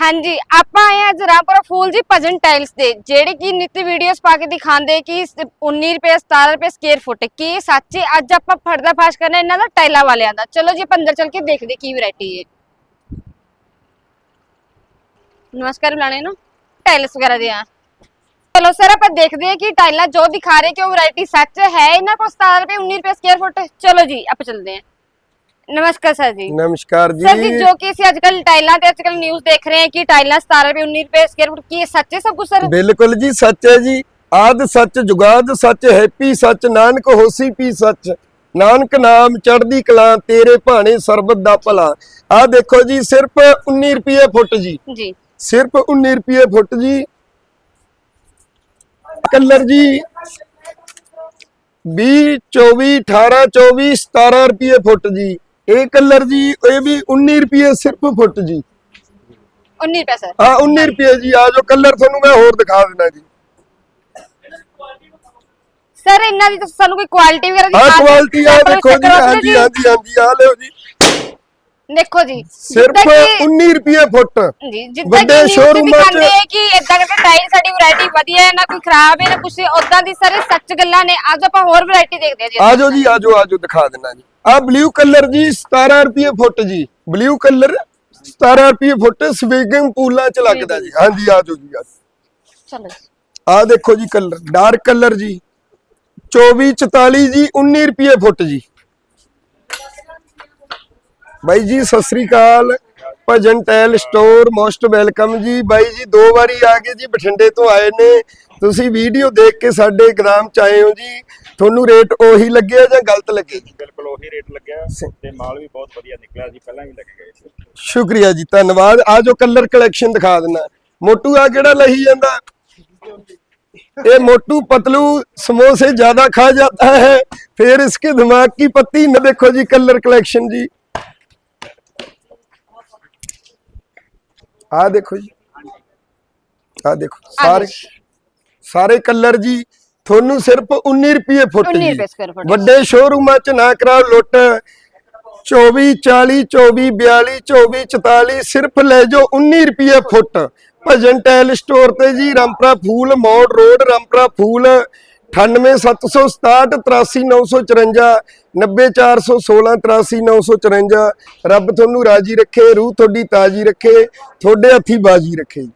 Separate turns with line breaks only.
ਹਾਂਜੀ, ਆਪਾਂ ਆਏ ਹਾਂ ਜਰਾਪੁਰ ਫੂਲ ਜੀ ਭਜਨ ਟਾਈਲਸ ਦੇ, ਜਿਹੜੇ ਕਿ ਨਿਤ ਵੀਡੀਓਜ਼ ਪਾ ਕੇ ਦਿਖਾਉਂਦੇ ਕਿ 19 ਰੁਪਏ 17 ਰੁਪਏ ਸਕੁਅਰ ਫੁੱਟ ਕੀ ਇਹ ਅੱਜ ਆਪਾਂ ਫੜਦਾ ਫਾਸ਼ ਕਰਨਾ ਇਹਨਾਂ ਦਾ ਟਾਈਲਾਂ ਵਾਲਿਆਂ ਦਾ। ਚਲੋ ਜੀ, ਆਪਾਂ ਅੰਦਰ ਚੱਲ ਕੇ ਦੇਖਦੇ ਕੀ ਵੈਰਾਈਟੀ ਹੈ ਨਮਸਕਾਰ ਬੁਲਾਣੇ ਨੂੰ। ਟਾਈਲਸ ਵਗੈਰਾ ਦੇ ਆ। ਚਲੋ ਸਰ ਆਪਾਂ ਦੇਖਦੇ ਹਾਂ ਕਿ ਟਾਈਲਾਂ ਜੋ ਦਿਖਾ ਰਹੇ ਕਿ ਉਹ ਵੈਰਾਈਟੀ ਸੱਚ ਹੈ ਇਹਨਾਂ ਕੋਲ 17 ਰੁਪਏ 19 ਰੁਪਏ ਸਕੁਅਰ ਫੁੱਟ ਚਲੋ ਜੀ, ਆਪਾਂ ਚੱਲਦੇ ਹਾਂ। ਨਮਸਕਾਰ ਸਰ ਜੀ।
ਨਮਸਕਾਰ
ਸਰ ਜੀ
ਜੀ
ਜੋ ਕਿ ਅਸੀਂ ਅੱਜਕੱਲ ਟਾਈਲਾਂ ਤੇ ਅੱਜਕੱਲ ਨਿਊਜ਼ ਦੇਖ ਰਹੇ ਹਾਂ ਕਿ ਟਾਈਲਾਂ 17 ਰੁਪਏ 19 ਰੁਪਏ ਸਕੁਅਰ ਫੁੱਟ ਕੀ ਇਹ ਸੱਚ ਸਭ ਕੁਝ ਸਰ?
ਬਿਲਕੁਲ ਜੀ ਸੱਚ ਹੈ ਜੀ। ਆਦ ਸੱਚ ਜੁਗਾਦ ਸੱਚ ਹੈਪੀ ਸੱਚ ਨਾਨਕ ਹੋਸੀ ਪੀ ਸੱਚ। ਨਾਨਕ ਨਾਮ ਚੜ੍ਹਦੀ ਕਲਾ ਤੇਰੇ ਭਾਣੇ ਸਰਬਤ ਦਾ ਭਲਾ। ਆ ਦੇਖੋ ਜੀ ਸਿਰਫ 19 ਰੁਪਏ ਫੁੱਟ ਜੀ।
ਜੀ।
ਸਿਰਫ 19 ਰੁਪਏ ਫੁੱਟ ਜੀ। ਕਲਰ ਜੀ 20 24 18 24 17 ਰੁਪਏ ਫੁੱਟ ਜੀ। ਇਹ ਕਲਰ ਜੀ ਇਹ ਵੀ 19 ਰੁਪਏ ਸਿਰਫ ਫੁੱਟ ਜੀ।
19 ਰੁਪਏ ਸਰ
ਹਾਂ 19 ਰੁਪਏ ਜੀ। ਆ ਜੋ ਕਲਰ ਤੁਹਾਨੂੰ ਮੈਂ ਹੋਰ ਦਿਖਾ ਦਿੰਦਾ ਜੀ।
ਸਰ ਇਹਨਾਂ ਦੀ ਤਾਂ ਸਾਨੂੰ ਕੋਈ ਕੁਆਲਿਟੀ ਵਗੈਰਾ ਦਿਖਾ ਦਿਓ।
ਕੁਆਲਿਟੀ ਆ ਦੇਖੋ ਜੀ ਹਾਂਜੀ ਹਾਂਜੀ ਆ ਲਿਓ ਜੀ।
ਦੇਖੋ ਜੀ
ਸਿਰਫ
ਜਿੱਦਾਂ ਕਿ-
19 ਰੁਪਏ ਫੁੱਟ।
ਜੀ ਜਿੱਦਾਂ
ਵੱਡੇ
ਕਿ ਸ਼ੋਰੂਮ
ਸ਼ੋਰੂਮਾਂ 'ਚ-
ਦਿਖਾਉਂਦੇ ਹੈ ਕਿ ਇਦਾਂ ਕਰਕੇ ਟਾਈਲ ਸਾਡੀ ਵੈਰਾਈਟੀ ਵਧੀਆ ਹੈ ਨਾ ਕੋਈ ਖਰਾਬ ਹੈ ਨਾ ਕੁਝ ਉਦਾਂ ਦੀ ਸਾਰੇ ਸੱਚ ਗੱਲਾਂ ਨੇ। ਅੱਜ ਆਪਾਂ ਹੋਰ ਵੈਰਾਈਟੀ ਦੇਖਦੇ ਜੀ।
ਆ ਜੀ ਆ ਜਾਓ ਆ ਜਾਓ ਦਿਖਾ ਦਿੰਦਾ ਜੀ। ਆ ਬਲੂ ਕਲਰ ਜੀ 17 ਰੁਪਏ ਫੁੱਟ ਜੀ। ਬਲੂ ਕਲਰ 17 ਰੁਪਏ ਫੁੱਟ ਸਵੀਗਿੰਗ ਪੂਲਾਂ ਚ ਲੱਗਦਾ ਜੀ ਹਾਂਜੀ ਆ ਜਾਓ ਜੀ ਆ
ਚਲੋ ਜੀ।
ਆ ਦੇਖੋ ਜੀ ਕਲਰ ਡਾਰਕ ਕਲਰ ਜੀ। 24 44 ਜੀ 19 ਰੁਪਏ ਫੁੱਟ ਜੀ। ਬਾਈ ਜੀ ਸਤਿ ਸ੍ਰੀ ਅਕਾਲ ਭਜਨ ਟੈਲ ਸਟੋਰ ਮੋਸਟ ਵੈਲਕਮ ਜੀ ਬਾਈ ਜੀ ਦੋ ਵਾਰੀ ਆ ਗਏ ਜੀ ਬਠਿੰਡੇ ਤੋਂ ਆਏ ਨੇ ਤੁਸੀਂ ਵੀਡੀਓ ਦੇਖ ਕੇ ਸਾਡੇ ਗ੍ਰਾਮ ਚ ਆਏ ਹੋ ਜੀ ਤੁਹਾਨੂੰ ਰੇਟ ਉਹੀ ਲੱਗਿਆ ਜਾਂ ਗਲਤ ਲੱਗੇ ਜੀ
ਬਿਲਕੁਲ ਉਹੀ ਰੇਟ ਲੱਗਿਆ ਤੇ ਮਾਲ ਵੀ ਬਹੁਤ ਵਧੀਆ ਨਿਕਲਿਆ ਜੀ ਪਹਿਲਾਂ ਵੀ ਲੱਗ ਗਏ ਸੀ
ਸ਼ੁਕਰੀਆ ਜੀ ਧੰਨਵਾਦ ਆ ਜੋ ਕਲਰ ਕਲੈਕਸ਼ਨ ਦਿਖਾ ਦਿੰਦਾ ਮੋਟੂ ਆ ਕਿਹੜਾ ਲਹੀ ਜਾਂਦਾ ये मोटू पतलू समोसे ज्यादा खा जाता है फिर इसके दिमाग की पत्ती न देखो जी कलर कलेक्शन जी ਆਹ ਦੇਖੋ ਜੀ। ਆਹ ਦੇਖੋ ਸਾਰੇ ਸਾਰੇ ਕਲਰ ਜੀ ਤੁਹਾਨੂੰ ਸਿਰਫ 19 ਰੁਪਏ ਫੁੱਟ
19
ਵੱਡੇ ਸ਼ੋਰੂਮਾਂ 'ਚ ਨਾ ਕਰਾਓ ਲੁੱਟ। 24 40 24 42 24 44 ਸਿਰਫ ਲੈ ਜਾਓ 19 ਰੁਪਏ ਫੁੱਟ। ਭਜਨ ਟੈਲ ਸਟੋਰ ਤੇ ਜੀ ਰਾਮਪਰਾ ਫੂਲ ਮੋੜ ਰੋਡ ਰਾਮਪਰਾ ਫੂਲ। 98767 83954 90416 83954 ਰੱਬ ਤੁਹਾਨੂੰ ਰਾਜੀ ਰੱਖੇ ਰੂਹ ਤੁਹਾਡੀ ਤਾਜੀ ਰੱਖੇ ਤੁਹਾਡੇ ਹੱਥੀ ਬਾਜੀ ਰੱਖੇ ਜੀ